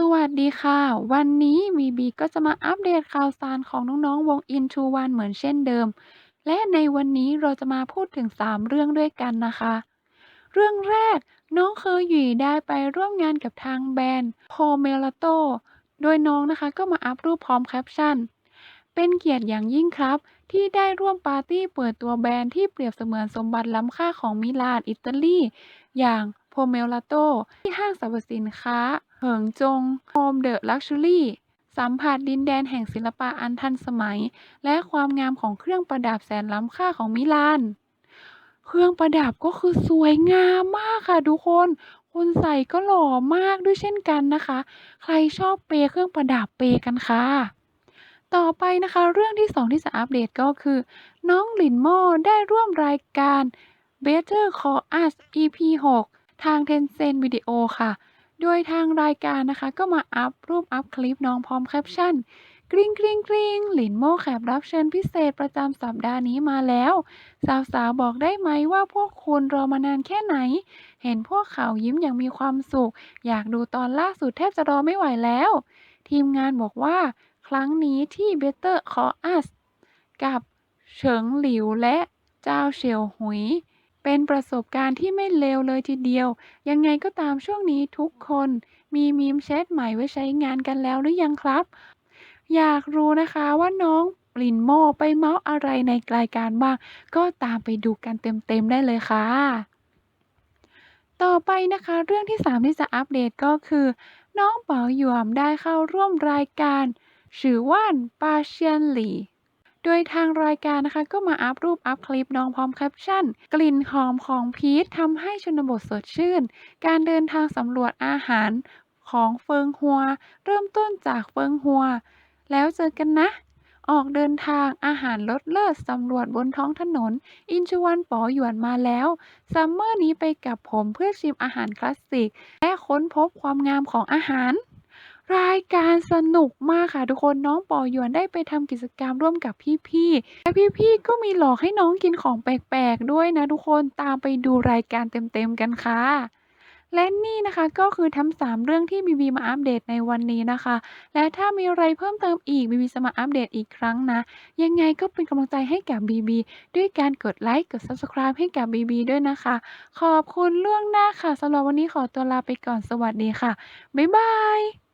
สวัสดีค่ะ วันนี้มีบีก็จะมาอัปเดตข่าวสารของน้อง ๆ วง Into One เหมือนเช่นเดิม และในวันนี้เราจะมาพูดถึง 3 เรื่องด้วยกันนะคะ เรื่องแรกน้องเคอหยีได้ไปร่วมงานกับทางแบรนด์ Pomelato โดยน้องนะคะก็มาอัพรูปพร้อมแคปชั่น เป็นเกียรติอย่างยิ่งครับ ที่ได้ร่วมปาร์ตี้เปิดตัวแบรนด์ที่เปรียบเสมือนสมบัติล้ำค่าของมิลานอิตาลี อย่าง Pomelato ที่ห้างสรรพสินค้า เหิงจง Home the Luxury สัมผัสดินแดนแห่งศิลปะอันทันสมัย และความงามของเครื่องประดับแสนล้ำค่าของมิลาน เครื่องประดับก็คือสวยงามมากค่ะทุกคน คนใส่ก็หล่อมากด้วยเช่นกันนะคะ ใครชอบเปย์เครื่องประดับเปย์กันค่ะ ต่อไปนะคะเรื่องที่2ที่จะอัปเดตก็คือ น้องหลินโม่ได้ร่วมรายการ Better Call Us EP 6 ทาง Tencent Video ค่ะ โดยทางรายการนะคะ ก็มาอัพรูปอัพคลิปน้องพร้อมแคปชั่นกริ๊งกริ๊งกริ๊งหลินโม่แขกรับเชิญพิเศษประจำสัปดาห์นี้มาแล้ว สาวๆ บอกได้ไหมว่าพวกคุณรอมานานแค่ไหน เห็นพวกเขายิ้มอย่างมีความสุข อยากดูตอนล่าสุดแทบจะรอไม่ไหวแล้ว ทีมงานบอกว่า ครั้งนี้ที่ Better Call Us กับเฉิงหลิวและเจ้าเฉียวหุย เป็นประสบการณ์ที่ไม่เลวเลยทีเดียว ยังไงก็ตามช่วงนี้ทุกคนมีมีมแชทใหม่ไว้ใช้งานกันแล้วหรือยังครับ อยากรู้นะคะว่าน้องปลินโมไปเมาส์อะไรในรายการบ้าง ก็ตามไปดูกันเต็มๆได้เลยค่ะ ต่อไปนะคะ เรื่องที่ 3 ที่จะอัปเดตก็คือ น้องเป๋าหยวนได้เข้าร่วมรายการ ชื่อว่านปาเชียนหลี่ โดยทางรายการนะคะ ก็มาอัพรูปอัพคลิปน้องพร้อมแคปชั่น กลิ่นหอมของพีชทำให้ชนบทสดชื่น การเดินทางสำรวจอาหารของเฟิงฮัว เริ่มต้นจากเฟิงฮัว แล้วเจอกันนะ ออกเดินทางอาหารรสเลิศสำรวจบนท้องถนน อินชวันป๋อหยวนมาแล้วซัมเมอร์นี้ไปกับผมเพื่อชิมอาหารคลาสสิก และค้นพบความงามของอาหารายการสนุกมากค่ะทุกคนน้องปอหยวนได้ไปทำกิจกรรมร่วมกับพี่ๆและพี่ๆก็มีหลอกให้น้องกินของแปลกๆด้วยนะทุกคนตามไปดูรายการเต็มๆกันค่ะและนี่นะคะก็คือทั้ง3เรื่องที่บีบีมาอัปเดตในวันนี้นะคะ และถ้ามีอะไรเพิ่มเติมอีกบีบีจะมาอัปเดตอีกครั้งนะ ยังไงก็เป็นกำลังใจให้กับบีบีด้วยการกดไลค์กด Subscribe ให้กับบีบีด้วยนะคะ ขอบคุณล่วงหน้าค่ะสำหรับวันนี้ขอตัวลาไปก่อนสวัสดีค่ะ บ๊ายบาย